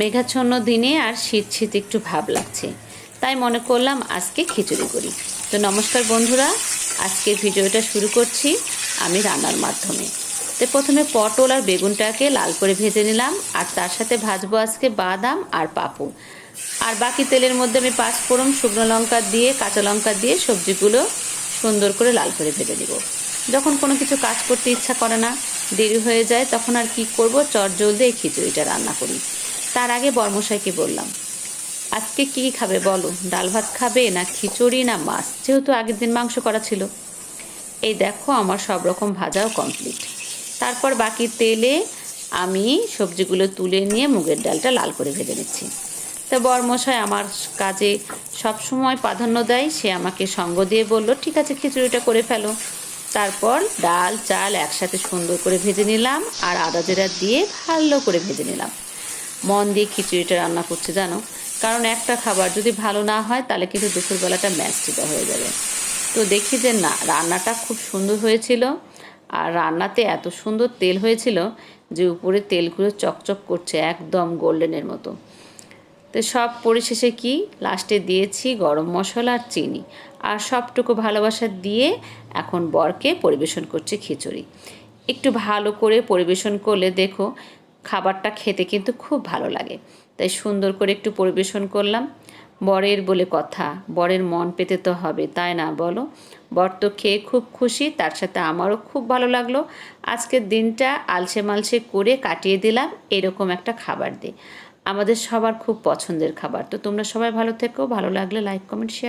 মেঘাচ্ছন্ন দিনে আর শীত শীত একটু ভাব লাগছে। তাই মনে করলাম আজকে খিচুড়ি করি। তো নমস্কার বন্ধুরা আজকে ভিডিওটা শুরু করছি আমি রান্নার মাধ্যমে। তো প্রথমে পটল আর বেগুনটাকে লাল করে ভেজে নিলাম, আর তার সাথে ভাজবো আজকে বাদাম আর পাপু আর বাকি তেলের মধ্যে আমি পাঁচ ফোড়ন শুকনো লঙ্কা দিয়ে, কাঁচা লঙ্কা দিয়ে সবজিগুলো সুন্দর করে লাল করে ভেজে নিব। যখন কোনো কিছু কাজ করতে ইচ্ছা করে না, দেরি হয়ে যায়, তখন আর কি করব? চট জলদি খিচুড়িটা রান্না করি। তার আগে বর্মশাইকে বললাম, আজকে কি খাবে বলো? ডাল ভাত খাবে না খিচুড়ি না মাছ? যেহেতু আগের দিন মাংস করা ছিল। এই দেখো আমার সব রকম ভাজাও কমপ্লিট তারপর বাকি তেলে আমি সবজিগুলো তুলে নিয়ে মুগের ডালটা লাল করে ভেজে নিচ্ছি। তা বরমশাই আমার কাজে সব সময় প্রাধান্য দেয়, সে আমাকে সঙ্গ দিয়ে বলল, ঠিক আছে, খিচুড়িটা করে ফেলো। তারপর ডাল, চাল একসাথে সুন্দর করে ভেজে নিলাম, আর আদা জিরা দিয়ে ভালো করে ভেজে নিলাম। মন দিয়ে খিচুড়িটা রান্না করছে, জানো? কারণ একটা খাবার যদি ভালো না হয়, তাহলে কিন্তু দুপুরবেলাটা ম্যাচটিত হয়ে যাবে। তো দেখি যে না, রান্নাটা খুব সুন্দর হয়েছিল। আর রান্নাতে এত সুন্দর তেল হয়েছিল যে উপরে তেলগুলো চকচক করছে, একদম গোল্ডেনের মতো। তো সব পরিশেষে কি? লাস্টে দিয়েছি গরম মশলা আর চিনি। আর সবটুকু ভালোবাসা দিয়ে এখন বরকে পরিবেশন করছি খিচুড়ি। একটু ভালো করে পরিবেশন করলে দেখো খাবারটা খেতে কিন্তু খুব ভালো লাগে। তাই সুন্দর করে একটু পরিবেশন করলাম। বরের বলে কথা, বরের মন পেতে তো হবে, তাই না বলো? বর তো খেয়ে খুব খুশি, তার সাথে আমারও খুব ভালো লাগল। আজকের দিনটা আলসে মালসে করে কাটিয়ে দিলাম, এরকম একটা খাবার দিয়ে আমাদের সবার খুব পছন্দের খাবার। তো তোমরা সবাই ভালো থেকো, ভালো লাগলে লাইক কমেন্ট শেয়ার